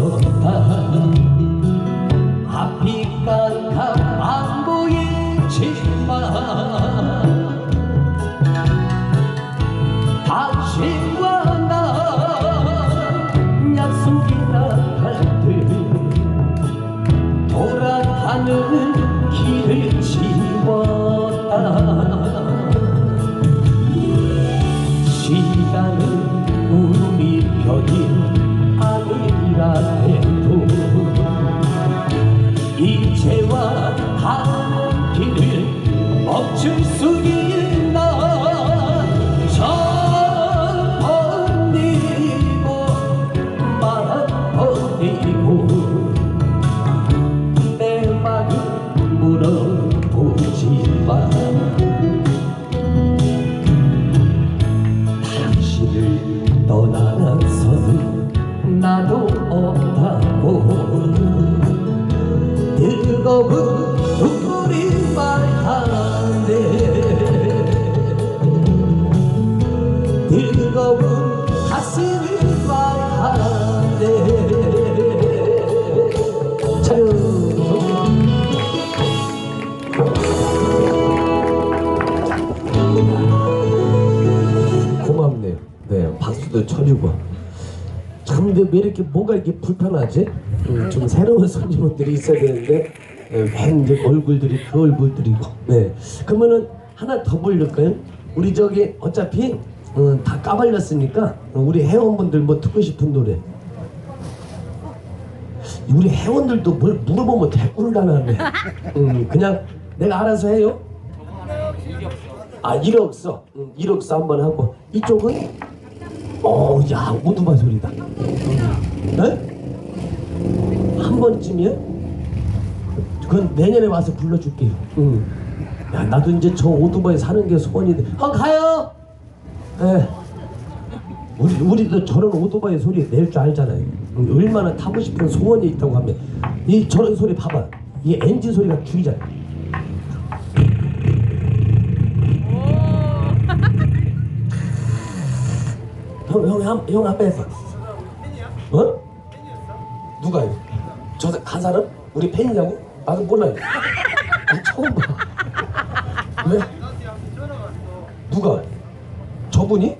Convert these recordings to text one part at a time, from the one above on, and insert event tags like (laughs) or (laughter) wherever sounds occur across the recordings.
사랑했었다 앞이 깜깜 안 보이지만. 당신과 나 약속이나 할때 돌아가는 길을 지 근데 왜 이렇게 뭔가 이렇게 불편하지? 음, 좀 새로운 손님들이 있어야 되는데, 네, 왜 이제 얼굴들이 그 얼굴들이고. 네. 그러면은 하나 더 부를까요? 우리 저기 어차피 어, 다 까발렸으니까 우리 회원분들 뭐 듣고 싶은 노래. 우리 회원들도 뭘 물어보면 대꾸를 안 하네. 음, 그냥 내가 알아서 해요. 아 이력서 응, 이력서 한번 하고 이쪽은 어야 오두마 소리다. 네? 한 번쯤이요? 그건 내년에 와서 불러줄게요. 응. 야 나도 이제 저 오두마에 사는 게 소원인데. 형 가요! 예. 우리, 우리도 저런 오토바이 소리 낼 줄 알잖아요. 응, 얼마나 타고 싶은 소원이 있다고 하면 이 저런 소리 봐봐. 이 엔진 소리가 죽이잖아 형, 형, 형, 형 한번 해봐. 어? 누가요? 저 한 사람? 우리 팬이냐고? 나도 몰라요. 나 처음 봐. 왜? 누가? 저분이?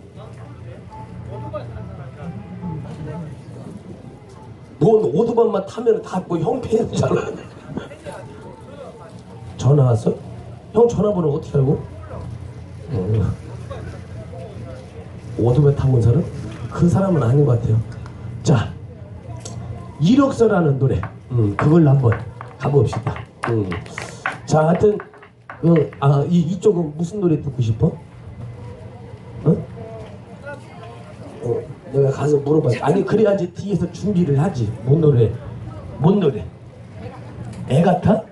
넌 오토바이만 타면 다 뭐 형 팬이잖아. 전화 왔어? 형 전화번호 어떻게 알고? 오토바이 타고 온 사람? 그 사람은 아닌 것 같아요. 자, 이력서라는 노래, 음, 그걸로 한번 가봅시다. 음. 자, 하여튼, 그, 아, 이, 이쪽은 무슨 노래 듣고 싶어? 어? 어, 내가 가서 물어봐. 아니, 그래야지 뒤에서 준비를 하지. 뭔 노래? 뭔 노래? 애 같아?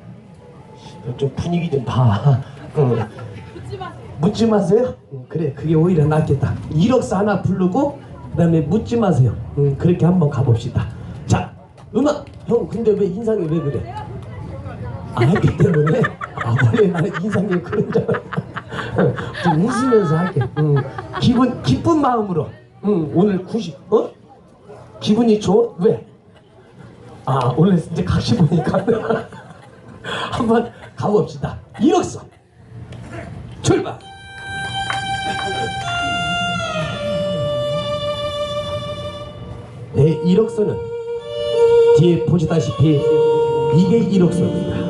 좀 분위기 좀 봐. 어. 묻지 마세요. 음, 그래, 그게 오히려 낫겠다. 이력서 하나 부르고 그 다음에 묻지 마세요. 음, 그렇게 한번 가봅시다. 자, 음악. 형, 근데 왜 인상이 왜 그래? 아, 했기 때문에. 아, 원래 나는 인상이 그런 줄. (laughs) 좀 웃으면서 할게. 음, 기분 기쁜 마음으로. 음, 오늘 90. 어? 기분이 좋아? 왜? 아, 오늘 이제 각시 보니까. (laughs) 한번 가봅시다. 이력서 출발. 내 이력서는 뒤에 보시다시피 이게 이력서입니다.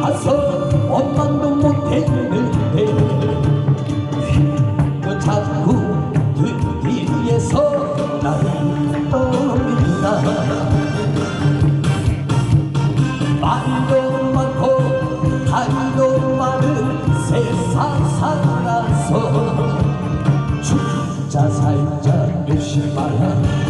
가서 원망도 못했는데 그 자꾸 뒤에서 나를 떠올린다. 말도 많고 탈도 많은 세상 살아서 죽자 살자 조심하라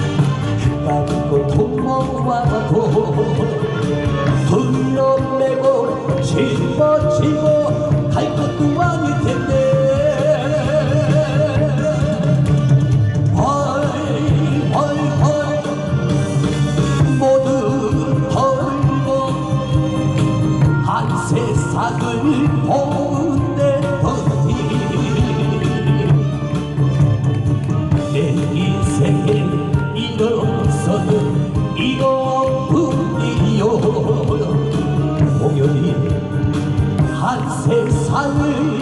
세상을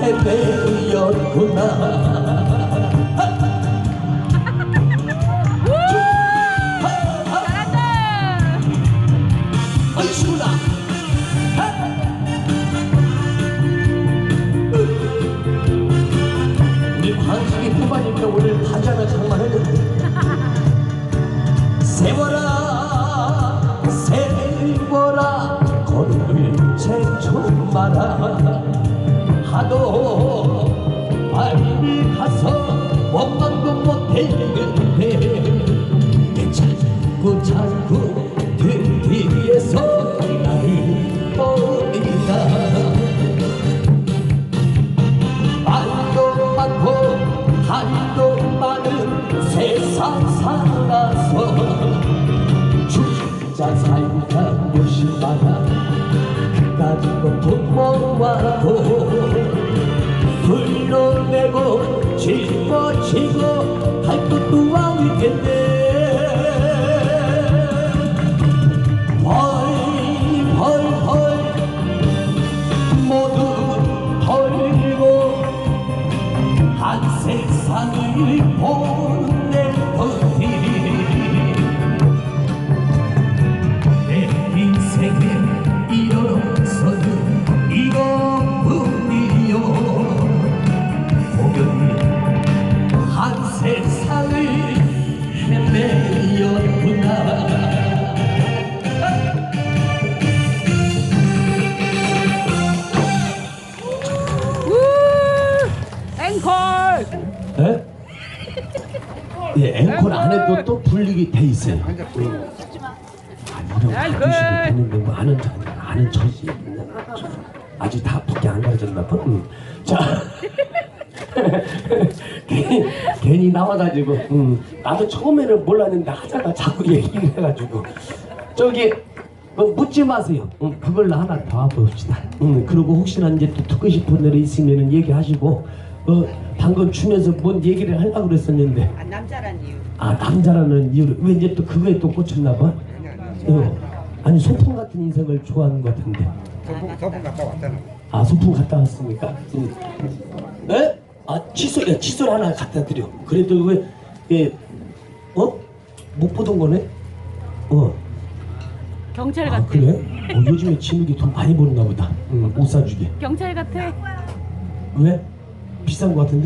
헤매였구나 가서 예, 앵콜 안에도 또 분리기 돼 있어요. 음. 아니, 이런 거 가르치고 되는데 뭐 아는 척, 아는 척이 아직 다 밖에 안 가르쳤나 봐. 음. 자, (laughs) 괜히, 괜히 나와가지고, 음. 나도 처음에는 몰랐는데 하다가 자꾸 얘기를 해가지고 저기 뭐 묻지 마세요. 음, 그걸로 하나 더 봅시다. 음, 그리고 혹시나 이제 또 듣고 싶은 노래 있으면 얘기하시고 어, 방금 춤에서 뭔 얘기를 하려고 그랬었는데 아, 남자란 이유. 아 남자라는 이유로 왜 이제 또 그거에 또 꽂혔나 봐? 어, 아니 소풍 같은 인생을 좋아하는 것 같은데 소풍, 소풍 갔다 왔잖아. 아 소풍 갔다 왔습니까? 음. 네? 아 칫솔, 야, 칫솔 하나 갖다 드려 그래도 왜 예, 어? 못 보던 거네? 어. 경찰 아 같아. 그래? 어, 요즘에 진욱이 돈 많이 버는가 보다 응, 옷 사주게 경찰 같아. 왜? 비싼 거 같은데?